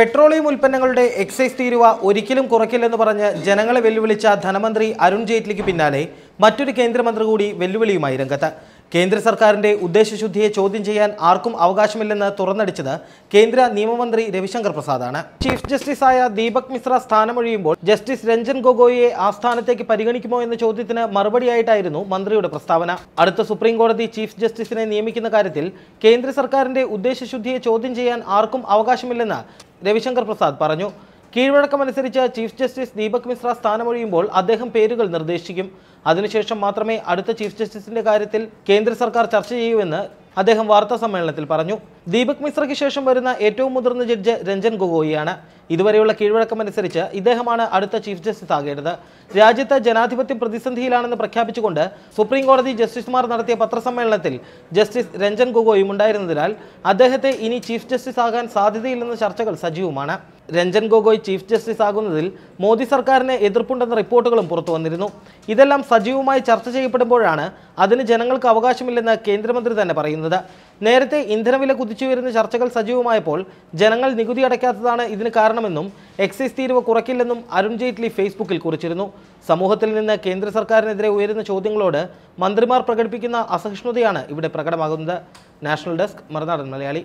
Petroleum ഉൽപ്പന്നങ്ങളുടെ excise തീരുവ ഒരിക്കലും കുറയ്ക്കില്ലെന്ന് പറഞ്ഞ് ജനങ്ങളെ വെല്ലുവിളിച്ച ധനമന്ത്രി അരുൺ ജെയ്റ്റ്ലിക്ക് പിന്നാലെ മറ്റൊരു കേന്ദ്രമന്ത്രി കൂടി വെല്ലുവിളിയുമായി രംഗത്ത്. കേന്ദ്ര സർക്കാരിന്റെ ഉദ്ദേശശുദ്ധിയെ ചോദ്യം ചെയ്യാൻ ആർക്കും അവകാശമില്ലെന്ന് തുറന്നടിച്ചത് കേന്ദ്ര നിയമമന്ത്രി രവിശങ്കർ പ്രസാദാണ്. ചീഫ് ജസ്റ്റിസായ ദീപക് മിശ്ര സ്ഥാനമൊഴിയുമ്പോൾ ജസ്റ്റിസ് രഞ്ജൻ ഗൊഗോയിയെ ആ സ്ഥാനത്തേക്ക് പരിഗണിക്കുമോ എന്ന ചോദ്യത്തിന് മറുപടിയായിട്ടായിരുന്നു മന്ത്രിയുടെ പ്രസ്താവന. അടുത്ത സുപ്രീം കോടതി ചീഫ് ജസ്റ്റിസിനെ നിയമിക്കുന്ന കാര്യത്തിൽ കേന്ദ്ര സർക്കാരിന്റെ ഉദ്ദേശശുദ്ധിയെ ചോദ്യം ചെയ്യാൻ ആർക്കും അവകാശമില്ലെന്ന് രവിശങ്കർ പ്രസാദ് പറഞ്ഞു കീഴ്വഴക്കമനുസരിച്ച് ചീഫ് ജസ്റ്റിസ് ദീപക് മിശ്ര സ്ഥാനമൊഴിയുമ്പോൾ അദ്ദേഹം പേരുകൾ നിർദ്ദേശിക്കും. അതിനുശേഷം മാത്രമേ അടുത്ത ചീഫ് ജസ്റ്റിസിന്റെ കാര്യത്തിൽ കേന്ദ്ര സർക്കാർ ചർച്ച ചെയ്യൂവെന്ന് അദ്ദേഹം വാർത്താ സമ്മേളനത്തിൽ പറഞ്ഞു. ദീപക് മിശ്രയ്ക്ക് ശേഷം വരുന്ന ഏറ്റവും മുതിർന്ന ജഡ്ജ് രഞ്ജൻ ഗൊഗോയിയാണ്. ഇതുവരെയുള്ള കീഴ്വഴക്കമനുസരിച്ച് ഇദ്ദേഹമാണ് അടുത്ത ചീഫ് ജസ്റ്റിസ് ആകേണ്ടത്. രാജ്യത്ത് ജനാധിപത്യം പ്രതിസന്ധിയിലാണെന്ന് പ്രഖ്യാപിച്ചുകൊണ്ട് സുപ്രീം കോടതി ജസ്റ്റിസുമാർ നടത്തിയ പത്രസമ്മേളനത്തിൽ ജസ്റ്റിസ് രഞ്ജൻ ഗൊഗോയും ഉണ്ടായിരുന്നതിനാൽ അദ്ദേഹത്തെ ഇനി ചീഫ് ജസ്റ്റിസ് ആകാൻ സാധ്യതയില്ലെന്ന ചർച്ചകൾ സജീവമാണ്. രഞ്ജൻ ഗൊഗോയ് ചീഫ് ജസ്റ്റിസ് ആകുന്നതിൽ മോദി സർക്കാരിന് എതിർപ്പുണ്ടെന്ന റിപ്പോർട്ടുകളും പുറത്തു വന്നിരുന്നു. ഇതെല്ലാം സജീവമായി ചർച്ച ചെയ്യപ്പെടുമ്പോഴാണ് അതിന് ജനങ്ങൾക്ക് അവകാശമില്ലെന്ന് കേന്ദ്രമന്ത്രി തന്നെ പറയുന്നത്. നേരത്തെ ഇന്ധനവില കുതിച്ചുയരുന്ന ചർച്ചകൾ സജീവമായപ്പോൾ ജനങ്ങൾ നികുതി അടയ്ക്കാത്തതാണ് ഇതിന് കാരണമെന്നും എക്സൈസ് തീരുവ കുറയ്ക്കില്ലെന്നും അരുൺ ജെയ്റ്റ്ലി ഫേസ്ബുക്കിൽ കുറിച്ചിരുന്നു. സമൂഹത്തിൽ നിന്ന് കേന്ദ്ര സർക്കാരിനെതിരെ ഉയരുന്ന ചോദ്യങ്ങളോട് മന്ത്രിമാർ പ്രകടിപ്പിക്കുന്ന അസഹിഷ്ണുതയാണ് ഇവിടെ പ്രകടമാകുന്നത്. National desk Marunadan Malayali.